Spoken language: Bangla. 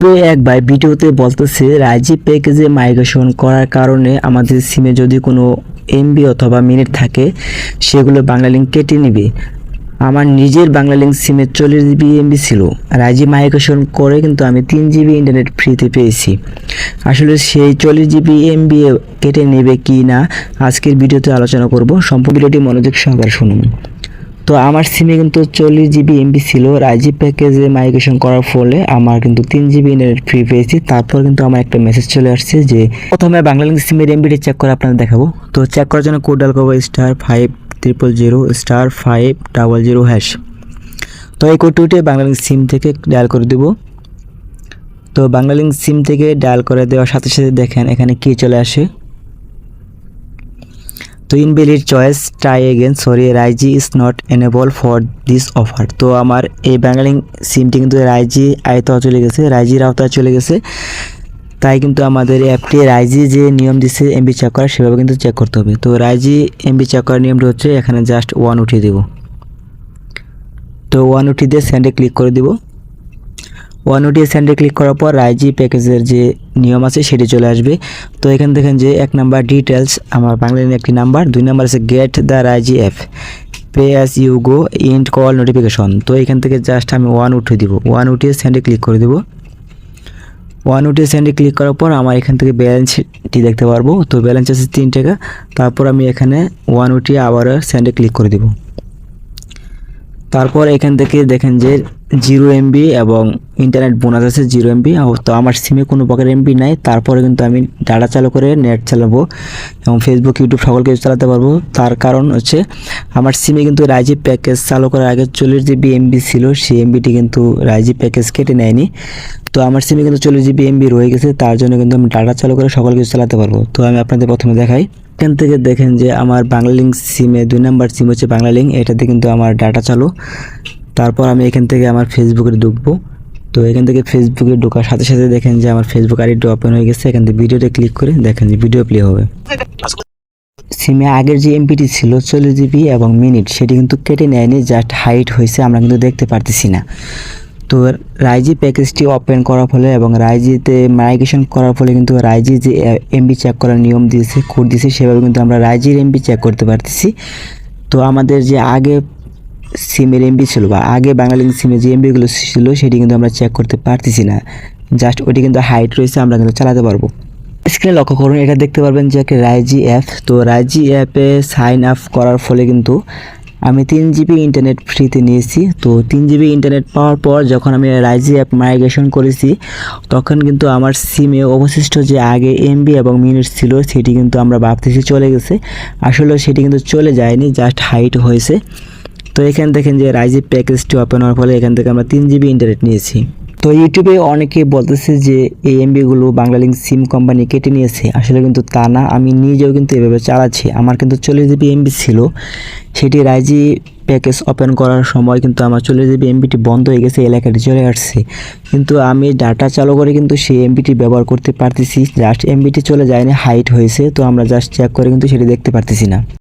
এক ভাই ভিডিওতে বলতেছে রাইজি প্যাকেজে মাইগ্রেশন করার কারণে আমাদের সিমে যদি কোনো এমবি অথবা মিনিট থাকে, সেগুলো বাংলা লিঙ্ক কেটে নেবে। আমার নিজের বাংলা লিঙ্ক সিমে চল্লিশ জিবি এমবি ছিল। রাইজি মাইগ্রেশন করে কিন্তু আমি তিন জিবি ইন্টারনেট ফ্রিতে পেয়েছি। আসলে সেই চল্লিশ জিবি এমবি কেটে নেবে কি না, আজকের ভিডিওতে আলোচনা করব। সম্পূর্ণ ভিডিওটি মনোযোগ সহকারে শুনুন। তো আমার সিমে কিন্তু চল্লিশ জিবি এমবি ছিল। রাইজি প্যাকেজে মাইগ্রেশন করার ফলে আমার কিন্তু তিন জিবি নেট ফ্রি পেয়েছি। তারপর কিন্তু আমার একটা মেসেজ চলে আসছে যে, প্রথমে বাংলালিংক সিমের এমবিটি চেক করে আপনাদের দেখাবো। তো চেক করার জন্য কোড ডাল করব star five triple zero star five double zero hash তো এই কোডটি উঠে বাংলালিংক সিম থেকে ডায়াল করে দেবো। তো বাংলালিংক সিম থেকে ডায়াল করে দেওয়ার সাথে সাথে দেখেন এখানে কী চলে আসে। তো invalid choice try again sorry রাইজি is not enable for this offer তো আমার এই ব্যাঙ্গালিং সিমটি কিন্তু রাইজি আয়তায় চলে গেছে রাইজির আওতায় চলে গেছে। তাই কিন্তু আমাদের অ্যাপটি রাইজি যে নিয়ম দিচ্ছে এমবি চেক করা সেভাবে কিন্তু চেক করতে হবে। তো রাইজি এমবি চেক করার নিয়মটি হচ্ছে, এখানে জাস্ট ওয়ান উঠিয়ে দেব। তো ওয়ান উঠিয়ে দিয়ে স্যান্ডে ক্লিক করে দিব। ওয়ান ওটি স্যান্ডে ক্লিক করার পর রাইজি প্যাকেজের যে নিয়ম আছে সেটি চলে আসবে। তো এখানে দেখেন যে এক নাম্বার ডিটেলস আমার বাংলা একটি নাম্বার দুই নাম্বার আছে get the রাইজি app pay as you go int call notification তো এখান থেকে জাস্ট আমি ওয়ান উঠিয়ে দিব। ওয়ান উঠিয়ে স্যান্ডে ক্লিক করে দেবো। ওয়ান উঠিয়ে স্যান্ডে ক্লিক করার পর আমার এখান থেকে ব্যালেন্সটি দেখতে পারব। তো ব্যালেন্স আছে তিন টাকা। তারপর আমি এখানে ওয়ান উঠিয়ে আবার স্যান্ডে ক্লিক করে দেবো। তারপর এখান থেকে দেখেন যে জিরো এমবি এবং ইন্টারনেট বোনাস আছে জিরো এমবি তো আমার সিমে কোনো প্রকার এমবি নাই। তারপরে কিন্তু আমি ডাটা চালু করে নেট চালাবো এবং ফেসবুক ইউটিউব সকল কিছু চালাতে পারব। তার কারণ হচ্ছে আমার সিমে কিন্তু রাইজি প্যাকেজ চালু করার আগে চল্লিশ জিবি এমবি ছিল। সেই এমবিটি কিন্তু রাইজি প্যাকেজ কেটে নেয়নি। তো আমার সিমে কিন্তু চল্লিশ জিবি এমবি রয়ে গেছে। তার জন্য কিন্তু আমি ডাটা চালু করে সকল কিছু চালাতে পারব। তো আমি আপনাদের প্রথমে দেখাই। এখান থেকে দেখেন যে আমার বাংলা লিঙ্ক সিমে দুই নাম্বার সিম হচ্ছে বাংলা লিঙ্ক এটাতে কিন্তু আমার ডাটা চালু। তারপর আমি এখান থেকে আমার ফেসবুকে ঢুকবো। তো এখান থেকে ফেসবুকে ঢোকার সাথে সাথে দেখেন যে আমার ফেসবুক আইডিটা ওপেন হয়ে গেছে। এখান থেকে ভিডিওতে ক্লিক করে দেখেন যে ভিডিও প্লে হবে। সিমে আগের যে এমপিটি ছিল, চল্লিশ জিবি এবং মিনিট সেটি কিন্তু কেটে নেয়নি জাস্ট হাইট হয়েছে, আমরা কিন্তু দেখতে পারতেছি না। তো রাইজি প্যাকেজটি ওপেন করার ফলে এবং রাইজিতে মাইগ্রেশন করার ফলে কিন্তু রাইজি যে এমবি চেক করার নিয়ম দিয়েছে কোড দিয়েছে, সেভাবে কিন্তু আমরা রাইজির এমবি চেক করতে পারতেছি। তো আমাদের যে আগে সিমের এমবি ছিল বা আগে বাঙালি সিমে যে এমবিগুলো ছিল, সেটি কিন্তু আমরা চেক করতে পারতেছি না। জাস্ট ওটি কিন্তু হাইট রয়েছে, আমরা কিন্তু চালাতে পারব। স্ক্রিনে লক্ষ্য করুন, এটা দেখতে পারবেন যে একটা রাইজি অ্যাপ তো রাইজি অ্যাপে সাইন আপ করার ফলে কিন্তু আমি তিন জিবি ইন্টারনেট ফ্রিতে নিয়েছি। তো তিন জিবি ইন্টারনেট পাওয়ার পর যখন আমি রাইজি অ্যাপ মাইগ্রেশন করেছি, তখন কিন্তু আমার সিমে অবশিষ্ট যে আগে এমবি এবং মিনিট ছিল, সেটি কিন্তু আমরা ভাবতেছি চলে গেছে। আসলে সেটি কিন্তু চলে যায়নি জাস্ট হাইট হয়েছে। তো এখান দেখেন যে রাইজি প্যাকেজটি ওপেন হওয়ার ফলে এখান থেকে আমরা তিন জিবি ইন্টারনেট নিয়েছি। তো ইউটিউবে অনেকে বলতেছে যে এই এমবিগুলো বাংলালিংক সিম কোম্পানি কেটে নিয়েছে। আসলে কিন্তু তা না, আমি নিজেও কিন্তু এভাবে চালাচ্ছি। আমার কিন্তু চল্লিশ জিবি এমবি ছিল, সেটি রাইজি প্যাকেজ ওপেন করার সময় কিন্তু আমার চল্লিশ জিবি এমবিটি বন্ধ হয়ে গেছে, এলাকাটি চলে আসছে। কিন্তু আমি ডাটা চালু করে কিন্তু সেই এমবিটি ব্যবহার করতে পারতেছি। জাস্ট এমবিটি চলে যায়নি হাইট হয়েছে, তো আমরা জাস্ট চেক করে কিন্তু সেটি দেখতে পারতেছি না।